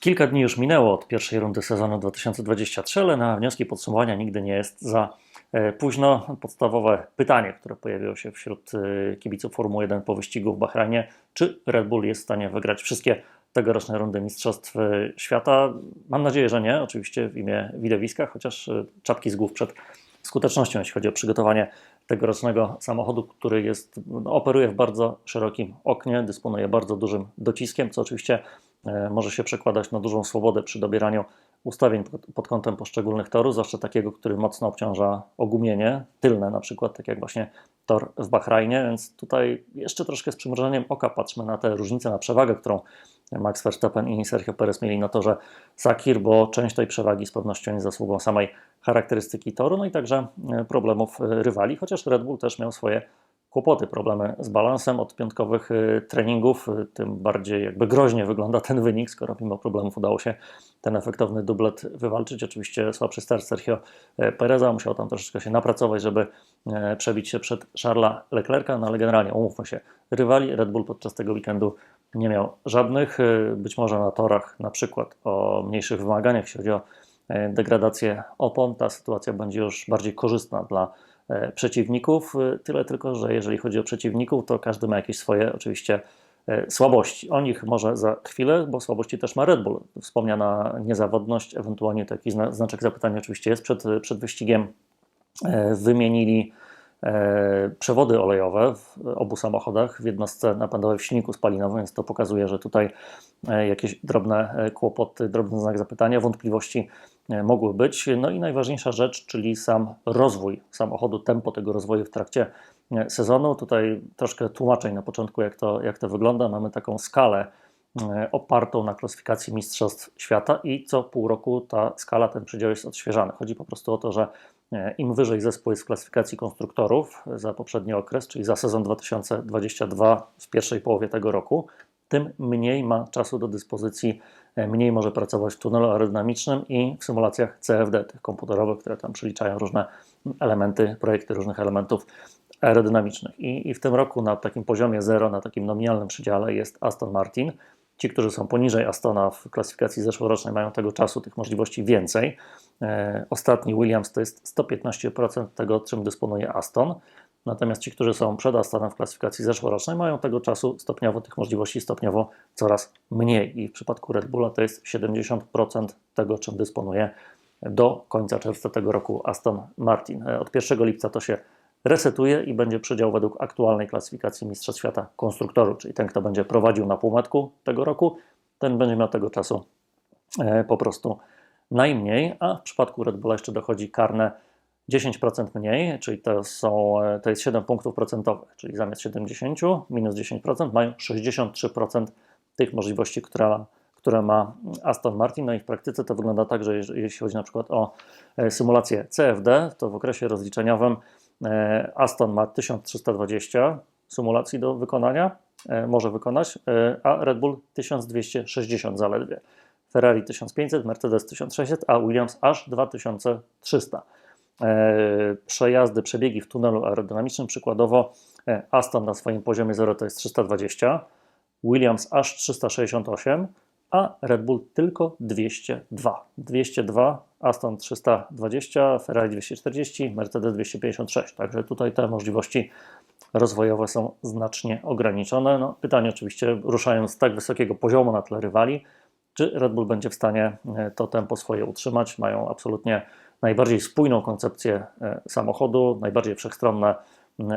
Kilka dni już minęło od pierwszej rundy sezonu 2023, ale na wnioski podsumowania nigdy nie jest za e, późno. Podstawowe pytanie, które pojawiło się wśród e, kibiców Formuły 1 po wyścigu w Bahrajnie, czy Red Bull jest w stanie wygrać wszystkie tegoroczne rundy Mistrzostw e, Świata? Mam nadzieję, że nie, oczywiście w imię widowiska, chociaż czapki z głów przed skutecznością, jeśli chodzi o przygotowanie tegorocznego samochodu, który jest, no, operuje w bardzo szerokim oknie, dysponuje bardzo dużym dociskiem, co oczywiście może się przekładać na dużą swobodę przy dobieraniu ustawień pod, pod kątem poszczególnych torów, zwłaszcza takiego, który mocno obciąża ogumienie tylne, na przykład, tak jak właśnie tor w Bahrajnie, więc tutaj jeszcze troszkę z przymrużeniem oka patrzmy na te różnice, na przewagę, którą Max Verstappen i Sergio Perez mieli na torze Sakir, bo część tej przewagi z pewnością jest zasługą samej charakterystyki toru, no i także e, problemów e, rywali, chociaż Red Bull też miał swoje kłopoty, problemy z balansem od piątkowych y, treningów, y, tym bardziej jakby groźnie wygląda ten wynik, skoro mimo problemów udało się ten efektowny dublet wywalczyć. Oczywiście słabszy start Sergio e, Pereza, musiał tam troszeczkę się napracować, żeby przebić się przed Charlesa Leclerca, no ale generalnie umówmy się, rywali Red Bull podczas tego weekendu nie miał żadnych, y, być może na torach na przykład o mniejszych wymaganiach, jeśli chodzi o degradację opon, ta sytuacja będzie już bardziej korzystna dla przeciwników. E, tyle tylko, że jeżeli chodzi o przeciwników, to każdy ma jakieś swoje oczywiście e, słabości. O nich może za chwilę, bo słabości też ma Red Bull. Wspomniana niezawodność, ewentualnie taki znaczek zapytania oczywiście jest przed, przed wyścigiem. Wymienili przewody olejowe w obu samochodach w jednostce napędowej w silniku spalinowym, więc to pokazuje, że tutaj jakieś drobne kłopoty, drobny znak zapytania, wątpliwości E, mogły być. No i najważniejsza rzecz, czyli sam rozwój samochodu, tempo tego rozwoju w trakcie e, sezonu. Tutaj troszkę tłumaczeń na początku, jak to, jak to wygląda. Mamy taką skalę e, opartą na klasyfikacji Mistrzostw Świata i co pół roku ta skala, ten przedział jest odświeżany. Chodzi po prostu o to, że im wyżej zespół jest w klasyfikacji konstruktorów za poprzedni okres, czyli za sezon 2022 w pierwszej połowie tego roku, tym mniej ma czasu do dyspozycji, e, mniej może pracować w tunelu aerodynamicznym i w symulacjach CFD, tych komputerowych, które tam przeliczają różne elementy, projekty różnych elementów aerodynamicznych. I, I, w tym roku na takim poziomie zero, na takim nominalnym przedziale jest Aston Martin. Ci, którzy są poniżej Astona w klasyfikacji zeszłorocznej, mają tego czasu, tych możliwości więcej. E, ostatni Williams to jest 115% tego, czym dysponuje Aston. Natomiast ci, którzy są przed Astonem w klasyfikacji zeszłorocznej, mają tego czasu stopniowo, tych możliwości stopniowo coraz mniej. I w przypadku Red Bulla to jest 70% tego, czym dysponuje do końca czerwca tego roku Aston Martin. Od 1 lipca to się resetuje i będzie przedział według aktualnej klasyfikacji Mistrzostw Świata konstruktorów, czyli ten, kto będzie prowadził na półmetku tego roku, ten będzie miał tego czasu e, po prostu najmniej, a w przypadku Red Bulla jeszcze dochodzi karne 10% mniej, czyli to, są, to jest 7 punktów procentowych, czyli zamiast 70 minus 10% mają 63% tych możliwości, które, które ma Aston Martin. No i w praktyce to wygląda tak, że jeśli chodzi na przykład o e, symulację CFD, to w okresie rozliczeniowym e, Aston ma 1320 symulacji do wykonania, e, może wykonać, a Red Bull 1260 zaledwie. Ferrari 1500, Mercedes 1600, a Williams aż 2300. E, przejazdy, przebiegi w tunelu aerodynamicznym. Przykładowo e, Aston na swoim poziomie 0 to jest 320, Williams aż 368, a Red Bull tylko 202. 202, Aston 320, Ferrari 240, Mercedes 256. Także tutaj te możliwości rozwojowe są znacznie ograniczone. No, pytanie oczywiście, ruszając z tak wysokiego poziomu na tle rywali, czy Red Bull będzie w stanie e, to tempo swoje utrzymać? Mają absolutnie najbardziej spójną koncepcję e, samochodu, najbardziej wszechstronne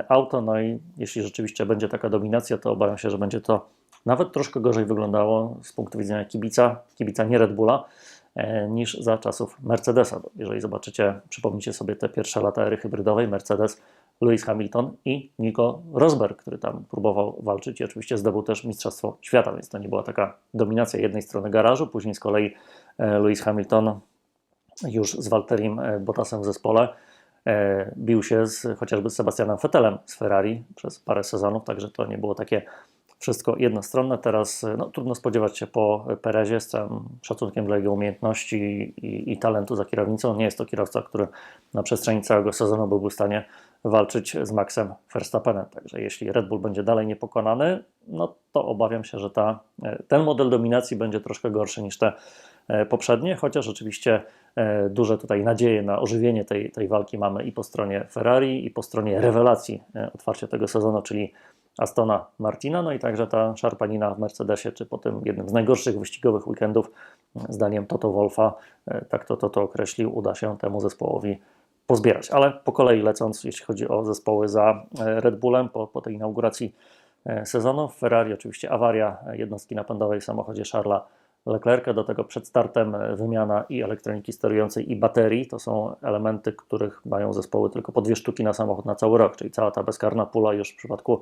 auto. No i jeśli rzeczywiście będzie taka dominacja, to obawiam się, że będzie to nawet troszkę gorzej wyglądało z punktu widzenia kibica, kibica nie Red Bulla, e, niż za czasów Mercedesa. Bo jeżeli zobaczycie, przypomnijcie sobie te pierwsze lata ery hybrydowej, Mercedes, Lewis Hamilton i Nico Rosberg, który tam próbował walczyć i oczywiście zdobył też Mistrzostwo Świata, więc to nie była taka dominacja jednej strony garażu, później z kolei e, Lewis Hamilton już z Walterim e, Bottasem w zespole. E, bił się z, chociażby z Sebastianem Vettelem z Ferrari przez parę sezonów, także to nie było takie wszystko jednostronne. Teraz e, no, trudno spodziewać się po Perezie z całym szacunkiem dla jego umiejętności i, i, talentu za kierownicą. Nie jest to kierowca, który na przestrzeni całego sezonu byłby w stanie walczyć z Maxem Verstappenem. Także jeśli Red Bull będzie dalej niepokonany, no to obawiam się, że ta, ten model dominacji będzie troszkę gorszy niż te poprzednie, chociaż oczywiście e, duże tutaj nadzieje na ożywienie tej, tej walki mamy i po stronie Ferrari, i po stronie rewelacji otwarcia tego sezonu, czyli Astona Martina, no i także ta szarpanina w Mercedesie, czy po tym jednym z najgorszych wyścigowych weekendów, zdaniem Toto Wolfa, tak to Toto określił, uda się temu zespołowi pozbierać. Ale po kolei lecąc, jeśli chodzi o zespoły za Red Bullem, po, po tej inauguracji E, sezonu. Ferrari oczywiście awaria jednostki napędowej w samochodzie Charlesa Leclerca, do tego przed startem wymiana i elektroniki sterującej i baterii. To są elementy, których mają zespoły tylko po dwie sztuki na samochód na cały rok, czyli cała ta bezkarna pula już w przypadku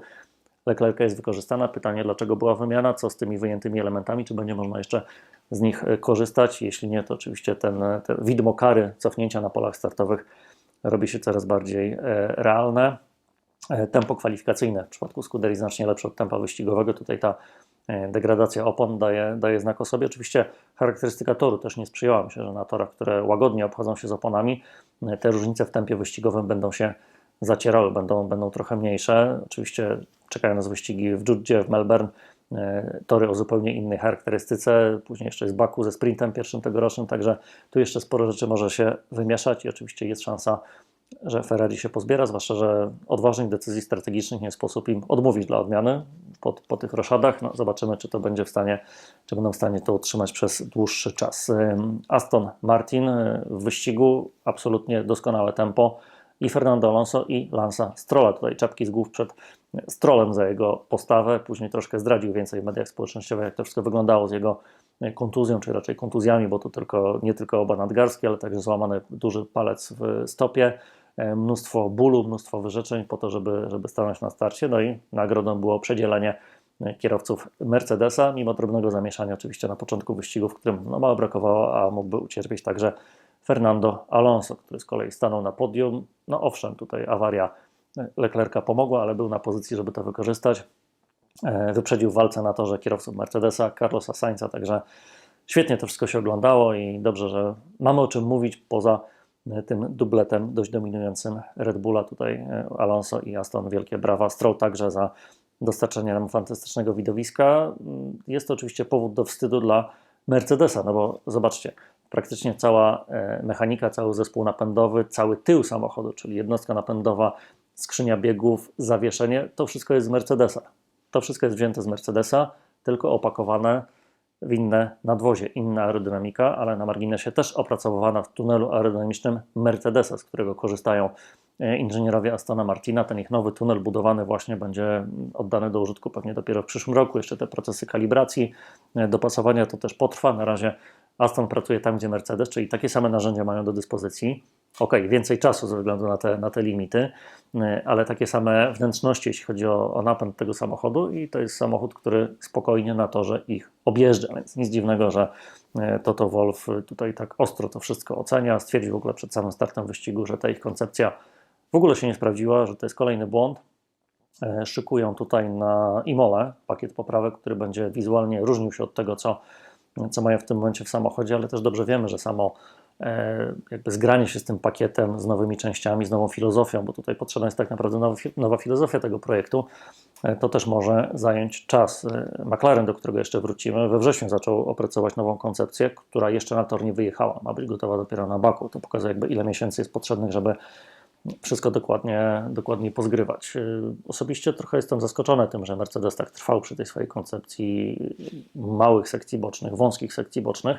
Leclerca jest wykorzystana. Pytanie, dlaczego była wymiana, co z tymi wyjętymi elementami, czy będzie można jeszcze z nich e, korzystać? Jeśli nie, to oczywiście ten, ten widmo kary cofnięcia na polach startowych robi się coraz bardziej e, realne. E, tempo kwalifikacyjne w przypadku Scuderii znacznie lepsze od tempa wyścigowego. Tutaj ta e, degradacja opon daje, daje znak o sobie. Oczywiście charakterystyka toru też nie sprzyjała. Myślę, że na torach, które łagodnie obchodzą się z oponami, e, te różnice w tempie wyścigowym będą się zacierały, będą, będą trochę mniejsze. Oczywiście czekają nas wyścigi w Judzie, w Melbourne, tory o zupełnie innej charakterystyce. Później jeszcze jest Baku ze sprintem pierwszym tegorocznym, także tu jeszcze sporo rzeczy może się wymieszać i oczywiście jest szansa że Ferrari się pozbiera, zwłaszcza, że odważnych decyzji strategicznych nie sposób im odmówić dla odmiany po, po tych roszadach. No, zobaczymy, czy to będzie w stanie, czy będą w stanie to utrzymać przez dłuższy czas. Aston Martin y, w wyścigu absolutnie doskonałe tempo i Fernando Alonso i Lansa Strolla. Tutaj czapki z głów przed Strollem za jego postawę. Później troszkę zdradził więcej w mediach społecznościowych, jak to wszystko wyglądało z jego kontuzją, czy raczej kontuzjami, bo to tylko, nie tylko oba nadgarskie, ale także złamany duży palec w stopie. E, mnóstwo bólu, mnóstwo wyrzeczeń po to, żeby, żeby stanąć na starcie. No i nagrodą było przedzielenie e, kierowców Mercedesa, mimo drobnego zamieszania oczywiście na początku wyścigu, w którym no mało brakowało, a mógłby ucierpieć także Fernando Alonso, który z kolei stanął na podium. No owszem, tutaj awaria Leclerca pomogła, ale był na pozycji, żeby to wykorzystać. E, wyprzedził walce na torze kierowców Mercedesa, Carlosa Sainza, także świetnie to wszystko się oglądało i dobrze, że mamy o czym mówić poza tym dubletem dość dominującym Red Bulla. Tutaj e, Alonso i Aston wielkie brawa. Stroll także za dostarczenie nam fantastycznego widowiska. Mm, jest to oczywiście powód do wstydu dla Mercedesa, no bo zobaczcie, praktycznie cała e, mechanika, cały zespół napędowy, cały tył samochodu, czyli jednostka napędowa, skrzynia biegów, zawieszenie, to wszystko jest z Mercedesa. To wszystko jest wzięte z Mercedesa, tylko opakowane w inne nadwozie, inna aerodynamika, ale na marginesie też opracowywana w tunelu aerodynamicznym Mercedesa, z którego korzystają e, inżynierowie Astona Martina. Ten ich nowy tunel budowany właśnie będzie oddany do użytku pewnie dopiero w przyszłym roku. Jeszcze te procesy kalibracji, e, dopasowania to też potrwa. Na razie Aston pracuje tam, gdzie Mercedes, czyli takie same narzędzia mają do dyspozycji. Ok, więcej czasu ze względu na te, na te limity, ale takie same wnętrzności, jeśli chodzi o, o napęd tego samochodu, i to jest samochód, który spokojnie na torze ich objeżdża. Więc nic dziwnego, że y, Toto Wolf tutaj tak ostro to wszystko ocenia. Stwierdził w ogóle przed samym startem wyścigu, że ta ich koncepcja w ogóle się nie sprawdziła, że to jest kolejny błąd. Y, szykują tutaj na Imole pakiet poprawek, który będzie wizualnie różnił się od tego, co co mają w tym momencie w samochodzie, ale też dobrze wiemy, że samo e, jakby zgranie się z tym pakietem, z nowymi częściami, z nową filozofią, bo tutaj potrzebna jest tak naprawdę nowa, nowa filozofia tego projektu, e, to też może zająć czas. E, McLaren, do którego jeszcze wrócimy, we wrześniu zaczął opracować nową koncepcję, która jeszcze na tor nie wyjechała, ma być gotowa dopiero na baku. To pokazuje jakby ile miesięcy jest potrzebnych, żeby wszystko dokładnie, dokładnie pozgrywać. Osobiście trochę jestem zaskoczony tym, że Mercedes tak trwał przy tej swojej koncepcji małych sekcji bocznych, wąskich sekcji bocznych,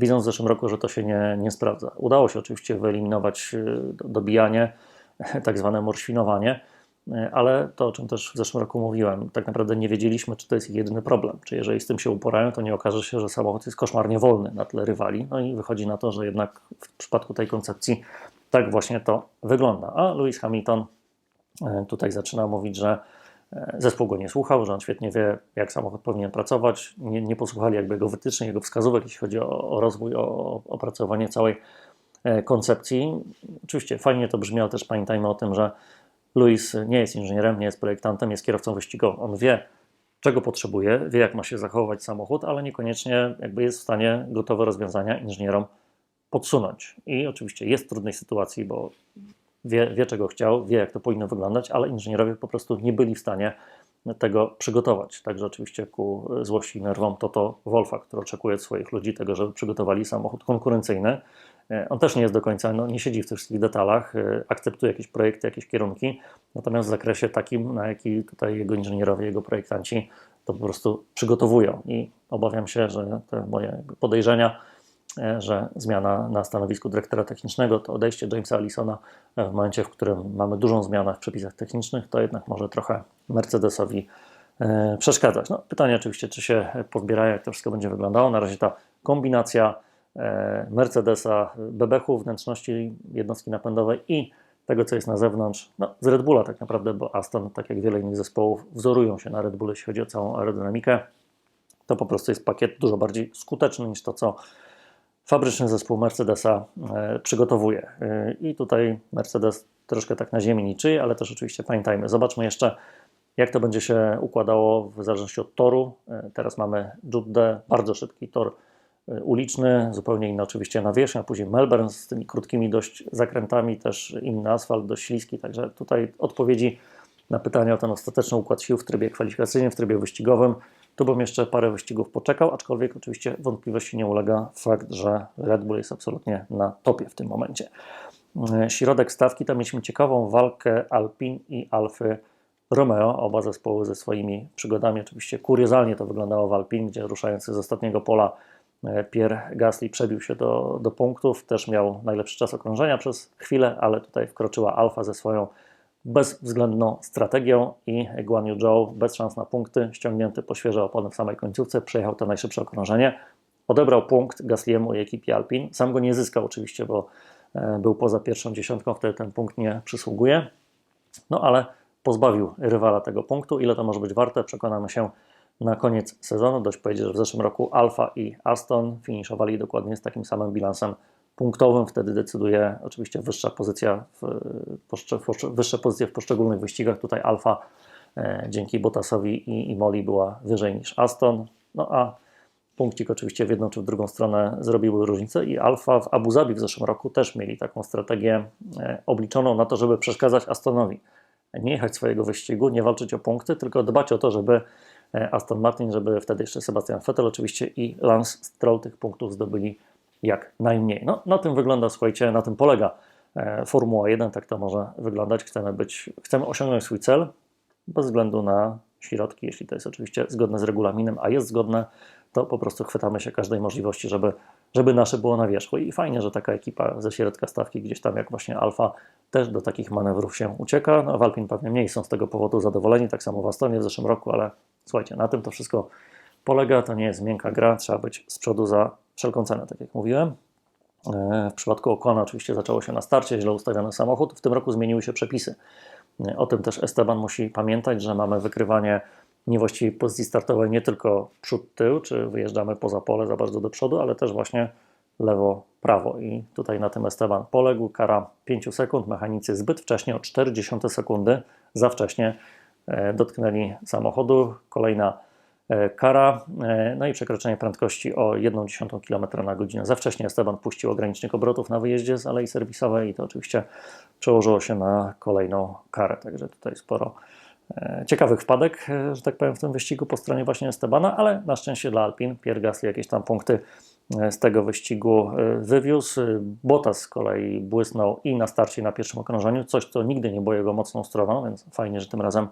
widząc w zeszłym roku, że to się nie, nie sprawdza. Udało się oczywiście wyeliminować y, dobijanie, tak zwane morświnowanie, y, ale to, o czym też w zeszłym roku mówiłem, tak naprawdę nie wiedzieliśmy, czy to jest ich jedyny problem. Czy jeżeli z tym się uporają, to nie okaże się, że samochód jest koszmarnie wolny na tle rywali. No i wychodzi na to, że jednak w przypadku tej koncepcji tak właśnie to wygląda. A Lewis Hamilton e, tutaj zaczyna mówić, że zespół go nie słuchał, że on świetnie wie, jak samochód powinien pracować. Nie, nie posłuchali jakby jego wytycznych, jego wskazówek, jeśli chodzi o, o rozwój, o opracowanie całej e, koncepcji. Oczywiście fajnie to brzmi, ale też pamiętajmy o tym, że Louis nie jest inżynierem, nie jest projektantem, jest kierowcą wyścigowym. On wie, czego potrzebuje, wie, jak ma się zachowywać samochód, ale niekoniecznie jakby jest w stanie gotowe rozwiązania inżynierom podsunąć. I oczywiście jest w trudnej sytuacji, bo wie, wie czego chciał, wie jak to powinno wyglądać, ale inżynierowie po prostu nie byli w stanie tego przygotować. Także oczywiście ku złości i nerwom to to Wolfa, który oczekuje od swoich ludzi tego, żeby przygotowali samochód konkurencyjny. E, on też nie jest do końca, no, nie siedzi w tych wszystkich detalach, e, akceptuje jakieś projekty, jakieś kierunki, natomiast w zakresie takim, na jaki tutaj jego inżynierowie, jego projektanci to po prostu przygotowują i obawiam się, że te moje podejrzenia, e, że zmiana na stanowisku dyrektora technicznego, to odejście Jamesa Allisona w momencie, w którym mamy dużą zmianę w przepisach technicznych, to jednak może trochę Mercedesowi przeszkadzać. No, pytanie oczywiście, czy się pozbierają, jak to wszystko będzie wyglądało. Na razie ta kombinacja E, Mercedesa, bebechu, wnętrzności jednostki napędowej i tego, co jest na zewnątrz, no, z Red Bulla tak naprawdę, bo Aston, tak jak wiele innych zespołów, wzorują się na Red Bullu, jeśli chodzi o całą aerodynamikę. To po prostu jest pakiet dużo bardziej skuteczny niż to, co fabryczny zespół Mercedesa e, przygotowuje. E, I tutaj Mercedes troszkę tak na ziemi niczy, ale też oczywiście pamiętajmy, zobaczmy jeszcze, jak to będzie się układało w zależności od toru. Teraz mamy Jude, bardzo szybki tor uliczny, zupełnie inny oczywiście nawierzchnia, później Melbourne z tymi krótkimi dość zakrętami, też inny asfalt, dość śliski, także tutaj odpowiedzi na pytanie o ten ostateczny układ sił w trybie kwalifikacyjnym, w trybie wyścigowym. Tu bym jeszcze parę wyścigów poczekał, aczkolwiek oczywiście wątpliwości nie ulega fakt, że Red Bull jest absolutnie na topie w tym momencie. Środek stawki, tam mieliśmy ciekawą walkę Alpin i Alfy Romeo, oba zespoły ze swoimi przygodami. Oczywiście kuriozalnie to wyglądało w Alpin, gdzie ruszający z ostatniego pola E, Pierre Gasly przebił się do, do punktów, też miał najlepszy czas okrążenia przez chwilę, ale tutaj wkroczyła Alfa ze swoją bezwzględną strategią i Guan Yu Zhou bez szans na punkty, ściągnięty po świeże opony w samej końcówce, przejechał to najszybsze okrążenie, odebrał punkt Gasly'emu i ekipie Alpin. Sam go nie zyskał oczywiście, bo e, był poza pierwszą dziesiątką, wtedy ten punkt nie przysługuje, no ale pozbawił rywala tego punktu. Ile to może być warte, przekonamy się na koniec sezonu. Dość powiedzieć, że w zeszłym roku Alfa i Aston finiszowali dokładnie z takim samym bilansem punktowym. Wtedy decyduje oczywiście wyższa pozycja w, w wyższe pozycje w poszczególnych wyścigach. Tutaj Alfa e, dzięki Bottasowi i, i Moli była wyżej niż Aston. No a punkcik oczywiście w jedną czy w drugą stronę zrobiły różnicę i Alfa w Abu Zabi w zeszłym roku też mieli taką strategię e, obliczoną na to, żeby przeszkadzać Astonowi. Nie jechać swojego wyścigu, nie walczyć o punkty, tylko dbać o to, żeby E, Aston Martin, żeby wtedy jeszcze Sebastian Vettel oczywiście i Lance Stroll tych punktów zdobyli jak najmniej. No, na tym wygląda, słuchajcie, na tym polega e, Formuła 1, tak to może wyglądać. Chcemy, być, chcemy osiągnąć swój cel bez względu na środki, jeśli to jest oczywiście zgodne z regulaminem, a jest zgodne, to po prostu chwytamy się każdej możliwości, żeby, żeby nasze było na wierzchu. I fajnie, że taka ekipa ze środka stawki, gdzieś tam jak właśnie Alfa, też do takich manewrów się ucieka. No, w Alpin pewnie mniej są z tego powodu zadowoleni, tak samo w Astonie w zeszłym roku, ale słuchajcie, na tym to wszystko polega. To nie jest miękka gra, trzeba być z przodu za wszelką cenę, tak jak mówiłem. E, w przypadku Okona oczywiście zaczęło się na starcie, źle ustawiony samochód. W tym roku zmieniły się przepisy. E, o tym też Esteban musi pamiętać, że mamy wykrywanie niewłaściwej pozycji startowej nie tylko przód-tył, czy wyjeżdżamy poza pole za bardzo do przodu, ale też właśnie lewo-prawo. I tutaj na tym Esteban poległ. Kara 5 sekund. Mechanicy zbyt wcześnie, o 40 sekundy za wcześnie e, dotknęli samochodu. Kolejna kara, e, no i przekroczenie prędkości o 1,1 km na godzinę. Za wcześnie Esteban puścił ogranicznik obrotów na wyjeździe z alei serwisowej i to oczywiście przełożyło się na kolejną karę. Także tutaj sporo ciekawych wpadek, że tak powiem, w tym wyścigu po stronie właśnie Estebana, ale na szczęście dla Alpin Pierre Gasly jakieś tam punkty z tego wyścigu e, wywiózł. Bottas z kolei błysnął i na starcie, i na pierwszym okrążeniu, coś, co nigdy nie było jego mocną stroną, więc fajnie, że tym razem e,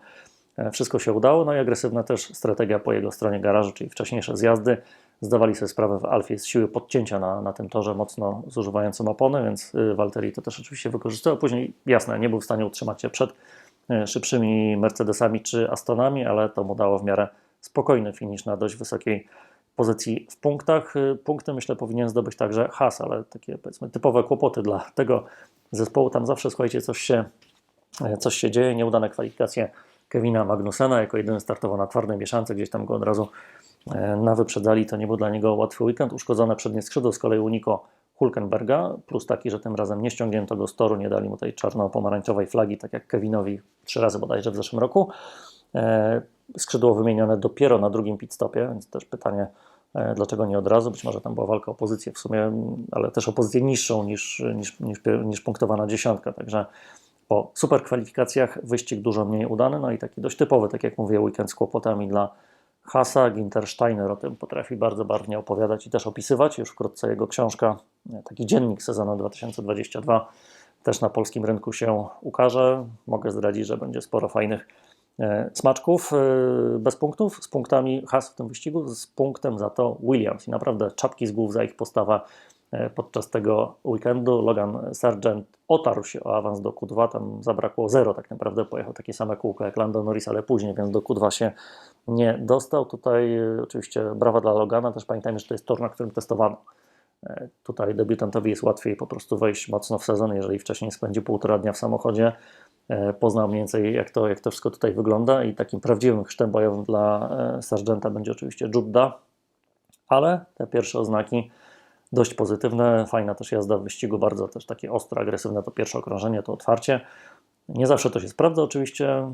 wszystko się udało. No i agresywna też strategia po jego stronie garażu, czyli wcześniejsze zjazdy. Zdawali sobie sprawę w Alfie z siły podcięcia na, na tym torze, mocno zużywającym opony, więc e, Walteri to też oczywiście wykorzystał. Później, jasne, nie był w stanie utrzymać się przed szybszymi Mercedesami czy Astonami, ale to mu dało w miarę spokojny finisz na dość wysokiej pozycji w punktach. Y, punkty myślę powinien zdobyć także Has, ale takie powiedzmy typowe kłopoty dla tego zespołu. Tam zawsze słuchajcie, coś się, e, coś się dzieje. Nieudane kwalifikacje Kevina Magnusena jako jedyny startował na twardej mieszance, gdzieś tam go od razu e, na wyprzedzali. To nie był dla niego łatwy weekend. Uszkodzone przednie skrzydło z kolei uniko Hulkenberga, plus taki, że tym razem nie ściągnięto go z toru, nie dali mu tej czarno-pomarańczowej flagi, tak jak Kevinowi trzy razy bodajże w zeszłym roku. E, skrzydło wymienione dopiero na drugim pit stopie, więc też pytanie, e, dlaczego nie od razu. Być może tam była walka o pozycję w sumie, ale też o pozycję niższą niż, niż, niż, niż punktowana dziesiątka. Także Po super kwalifikacjach wyścig dużo mniej udany, no i taki dość typowy, tak jak mówię, weekend z kłopotami dla Hasa. Ginter Steiner o tym potrafi bardzo barwnie opowiadać i też opisywać. Już wkrótce jego książka, taki dziennik sezonu 2022 też na polskim rynku się ukaże. Mogę zdradzić, że będzie sporo fajnych e, smaczków e, bez punktów, z punktami Haas w tym wyścigu, z punktem za to Williams. I naprawdę czapki z głów za ich postawa e, podczas tego weekendu. Logan Sargent otarł się o awans do Q2, tam zabrakło zero tak naprawdę, pojechał takie same kółko jak Lando Norris, ale później, więc do Q2 się nie dostał. Tutaj oczywiście brawa dla Logana, też pamiętajmy, że to jest tor, na którym testowano. E, tutaj debiutantowi jest łatwiej po prostu wejść mocno w sezon, jeżeli wcześniej spędzi półtora dnia w samochodzie, e, poznał mniej więcej jak to, jak to wszystko tutaj wygląda i takim prawdziwym chrztem bojowym dla e, Sargenta będzie oczywiście Judda, ale te pierwsze oznaki dość pozytywne, fajna też jazda w wyścigu, bardzo też takie ostro, agresywne to pierwsze okrążenie, to otwarcie. Nie zawsze to się sprawdza oczywiście.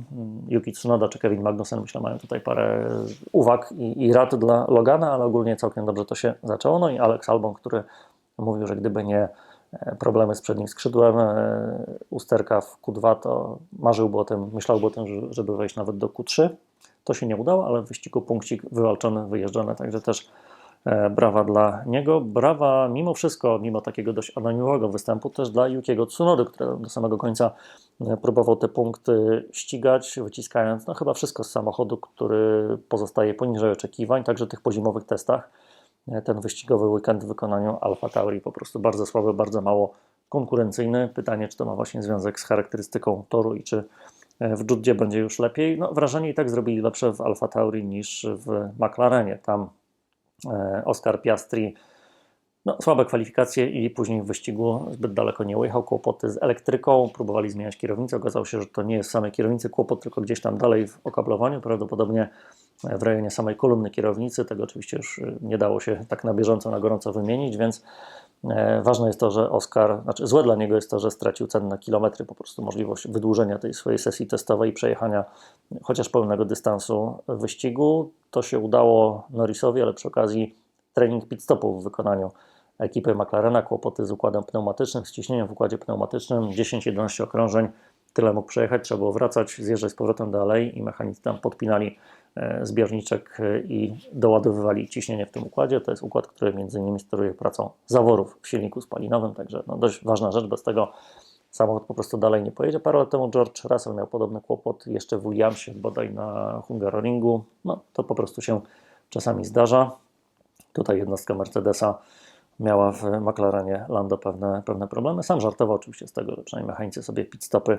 Yuki Tsunoda czy Kevin Magnussen myślę mają tutaj parę uwag i, i rad dla Logana, ale ogólnie całkiem dobrze to się zaczęło. No i Alex Albon, który mówił, że gdyby nie e, problemy z przednim skrzydłem e, usterka w Q2, to marzyłby o tym, myślałby o tym, żeby wejść nawet do Q3. To się nie udało, ale w wyścigu punkcik wywalczony, wyjeżdżony, także też brawa dla niego. Brawa mimo wszystko, mimo takiego dość anonimowego występu, też dla Yukiego Tsunody, który do samego końca e, próbował te punkty ścigać, wyciskając no, chyba wszystko z samochodu, który pozostaje poniżej oczekiwań, także tych pozimowych testach. E, ten wyścigowy weekend w wykonaniu Alfa Tauri po prostu bardzo słaby, bardzo mało konkurencyjny. Pytanie, czy to ma właśnie związek z charakterystyką toru i czy w Juddzie będzie już lepiej. No, wrażenie i tak zrobili lepsze w Alfa Tauri niż w McLarenie. Tam E, Oscar Piastri no, słabe kwalifikacje i później w wyścigu zbyt daleko nie ujechał. Kłopoty z elektryką, próbowali zmieniać kierownicę. Okazało się, że to nie jest same kierownicy kłopot, tylko gdzieś tam dalej w okablowaniu, prawdopodobnie w rejonie samej kolumny kierownicy. Tego oczywiście już nie dało się tak na bieżąco, na gorąco wymienić, więc e, ważne jest to, że Oscar, znaczy złe dla niego jest to, że stracił cenne kilometry, po prostu możliwość wydłużenia tej swojej sesji testowej i przejechania chociaż pełnego dystansu wyścigu. To się udało Norrisowi, ale przy okazji trening pit stopów w wykonaniu ekipy McLarena, kłopoty z układem pneumatycznym, z ciśnieniem w układzie pneumatycznym, 10-11 okrążeń, tyle mógł przejechać, trzeba było wracać, zjeżdżać z powrotem do alei i mechanicy tam podpinali e, zbiorniczek e, i doładowywali ciśnienie w tym układzie. To jest układ, który między innymi steruje pracą zaworów w silniku spalinowym, także no dość ważna rzecz, bez tego samochód po prostu dalej nie pojedzie. Parę lat temu George Russell miał podobny kłopot jeszcze w Williamsie, bodaj na Hungaroringu. No to po prostu się czasami zdarza. Tutaj jednostka Mercedesa miała w McLarenie Lando pewne, pewne problemy. Sam żartował oczywiście z tego, że przynajmniej mechanicy sobie pit stopy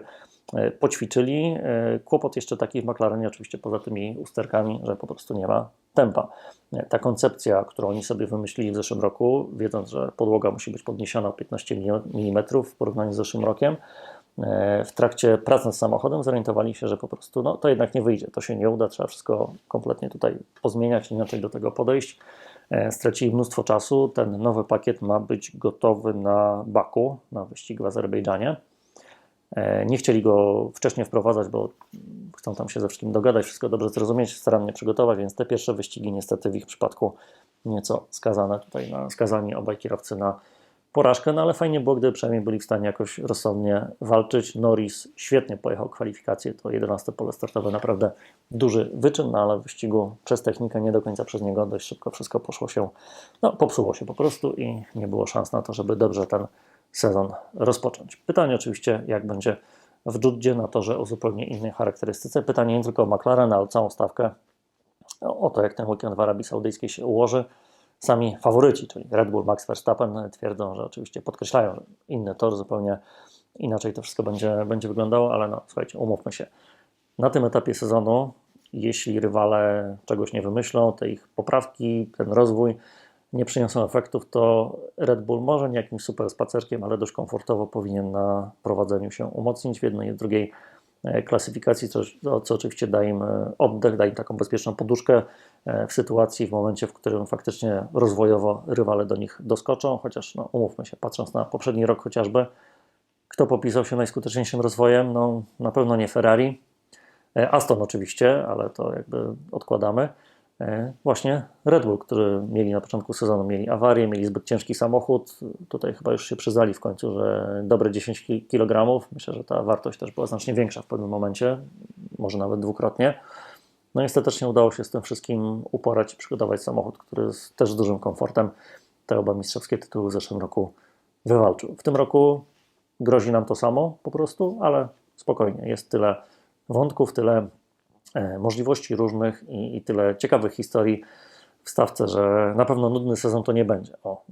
e, poćwiczyli. E, kłopot jeszcze taki w McLarenie oczywiście poza tymi usterkami, że po prostu nie ma tempa. E, ta koncepcja, którą oni sobie wymyślili w zeszłym roku, wiedząc, że podłoga musi być podniesiona o 15 mm w porównaniu z zeszłym rokiem, w trakcie prac nad samochodem zorientowali się, że po prostu no, to jednak nie wyjdzie, to się nie uda, trzeba wszystko kompletnie tutaj pozmieniać, inaczej do tego podejść. E, stracili mnóstwo czasu. Ten nowy pakiet ma być gotowy na Baku, na wyścig w Azerbejdżanie. E, nie chcieli go wcześniej wprowadzać, bo chcą tam się ze wszystkim dogadać, wszystko dobrze zrozumieć, starannie przygotować, więc te pierwsze wyścigi niestety w ich przypadku nieco skazane tutaj na skazani obaj kierowcy na porażkę, no ale fajnie było, gdyby przynajmniej byli w stanie jakoś rozsądnie walczyć. Norris świetnie pojechał kwalifikacje, to 11 pole startowe, naprawdę duży wyczyn, no ale w wyścigu przez technikę, nie do końca przez niego, dość szybko wszystko poszło się, no popsuło się po prostu i nie było szans na to, żeby dobrze ten sezon rozpocząć. Pytanie oczywiście, jak będzie w Juddzie na torze o zupełnie innej charakterystyce. Pytanie nie tylko o McLaren, ale całą stawkę o to, jak ten weekend w Arabii Saudyjskiej się ułoży sami faworyci, czyli Red Bull, Max Verstappen, twierdzą, że oczywiście podkreślają, inny tor zupełnie inaczej to wszystko będzie, będzie wyglądało, ale no słuchajcie, umówmy się. Na tym etapie sezonu, jeśli rywale czegoś nie wymyślą, te ich poprawki, ten rozwój nie przyniosą efektów, to Red Bull może nie jakimś super spacerkiem, ale dość komfortowo powinien na prowadzeniu się umocnić w jednej i drugiej klasyfikacji, co, co oczywiście daje im e, oddech, daje im taką bezpieczną poduszkę e, w sytuacji, w momencie, w którym faktycznie rozwojowo rywale do nich doskoczą, chociaż no, umówmy się, patrząc na poprzedni rok chociażby, kto popisał się najskuteczniejszym rozwojem? No, na pewno nie Ferrari. Aston oczywiście, ale to jakby odkładamy. E, Właśnie Red Bull, który mieli na początku sezonu, mieli awarię, mieli zbyt ciężki samochód. Tutaj chyba już się przyznali w końcu, że dobre 10 kg. Myślę, że ta wartość też była znacznie większa w pewnym momencie, może nawet dwukrotnie. No i ostatecznie udało się z tym wszystkim uporać i przygotować samochód, który z, też z dużym komfortem te oba mistrzowskie tytuły w zeszłym roku wywalczył. W tym roku grozi nam to samo po prostu, ale spokojnie. Jest tyle wątków, tyle możliwości różnych i, i tyle ciekawych historii w stawce, że na pewno nudny sezon to nie będzie. O,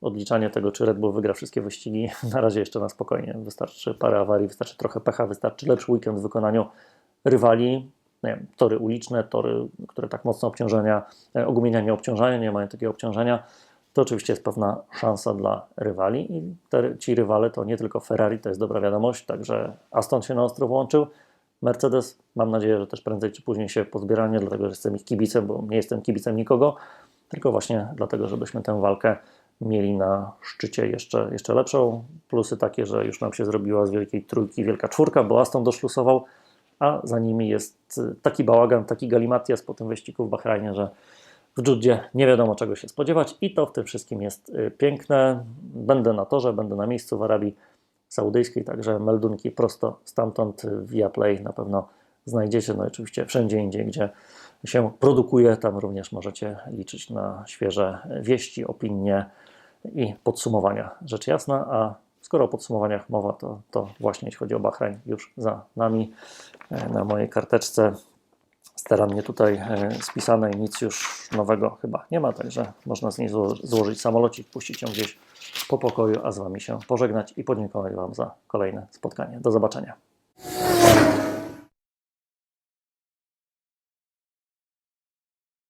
odliczanie tego, czy Red Bull wygra wszystkie wyścigi, na razie jeszcze na spokojnie. Wystarczy parę awarii, wystarczy trochę pecha, wystarczy lepszy weekend w wykonaniu rywali. Nie wiem, tory uliczne, tory, które tak mocno obciążenia, e, ogumienia nie obciążają, nie mają takiego obciążenia. To oczywiście jest pewna szansa dla rywali i te, ci rywale to nie tylko Ferrari, to jest dobra wiadomość, także Aston się na ostro włączył. Mercedes, mam nadzieję, że też prędzej czy później się pozbieranie, dlatego że jestem ich kibicem, bo nie jestem kibicem nikogo, tylko właśnie dlatego, żebyśmy tę walkę mieli na szczycie jeszcze, jeszcze lepszą. Plusy takie, że już nam się zrobiła z wielkiej trójki wielka czwórka, bo Aston doszlusował, a za nimi jest taki bałagan, taki galimatias po tym wyścigu w Bahrajnie, że w Judzie nie wiadomo czego się spodziewać i to w tym wszystkim jest y, piękne. Będę na torze, będę na miejscu w Arabii Saudyjskiej, także meldunki prosto stamtąd via Play na pewno znajdziecie. No i oczywiście wszędzie indziej, gdzie się produkuje, tam również możecie liczyć na świeże wieści, opinie i podsumowania. Rzecz jasna, a skoro o podsumowaniach mowa, to, to właśnie jeśli chodzi o Bahrain, już za nami e, na mojej karteczce starannie tutaj e, spisanej, nic już nowego chyba nie ma, także można z niej zło- złożyć samolocik, puścić ją gdzieś po pokoju, a z Wami się pożegnać i podziękować Wam za kolejne spotkanie. Do zobaczenia.